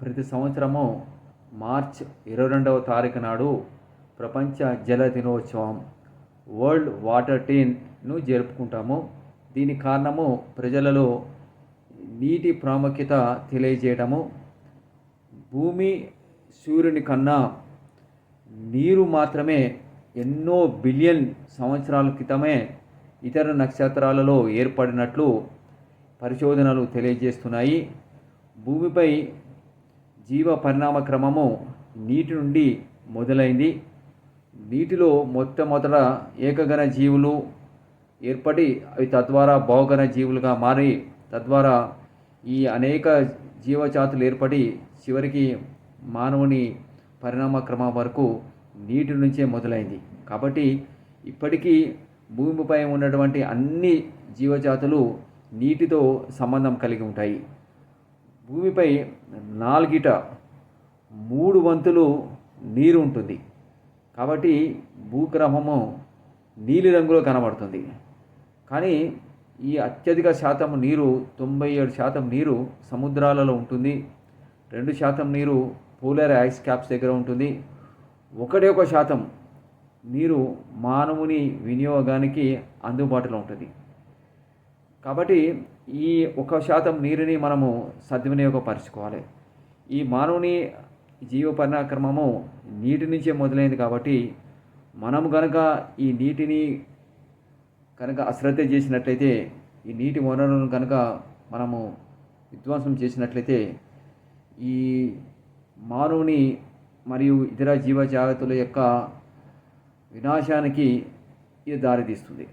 ప్రతి సంవత్సరము మార్చ్ ఇరవై రెండవ తారీఖు నాడు ప్రపంచ జల దినోత్సవం వరల్డ్ వాటర్ డేను జరుపుకుంటాము. దీని కారణము ప్రజలలో నీటి ప్రాముఖ్యత తెలియజేయడము. భూమి సూర్యుని కన్నా నీరు మాత్రమే ఎన్నో బిలియన్ సంవత్సరాల క్రితమే ఇతర నక్షత్రాలలో ఏర్పడినట్లు పరిశోధనలు తెలియజేస్తున్నాయి. భూమిపై జీవ పరిణామ క్రమము నీటి నుండి మొదలైంది. నీటిలో మొట్టమొదట ఏకగణ జీవులు ఏర్పడి అవి తద్వారా బహుగణ జీవులుగా మారి తద్వారా ఈ అనేక జీవజాతులు ఏర్పడి చివరికి మానవుని పరిణామ క్రమం వరకు నీటి నుంచే మొదలైంది. కాబట్టి ఇప్పటికీ భూమిపై ఉన్నటువంటి అన్ని జీవజాతులు నీటితో సంబంధం కలిగి ఉంటాయి. భూమిపై నాలుగిట మూడు వంతులు నీరు ఉంటుంది. కాబట్టి భూక్రమము నీలిరంగులో కనబడుతుంది. కానీ ఈ అత్యధిక శాతం నీరు తొంభై ఏడు శాతం నీరు సముద్రాలలో ఉంటుంది. రెండు శాతం నీరు పోలర్ ఐస్ క్యాప్స్ దగ్గర ఉంటుంది. ఒకటే ఒక శాతం నీరు మానవుని వినియోగానికి అందుబాటులో ఉంటుంది. కాబట్టి ఈ ఒక శాతం నీరుని మనము సద్వినియోగపరచుకోవాలి. ఈ మానవుని జీవ పరిణాక్రమము నీటి నుంచే మొదలైంది కాబట్టి మనము కనుక ఈ నీటిని కనుక అశ్రద్ధ చేసినట్లయితే ఈ నీటి వనరులను కనుక మనము విధ్వంసం చేసినట్లయితే ఈ మానవుని మరియు ఇతర జీవజాతుల యొక్క వినాశానికి ఇది దారితీస్తుంది.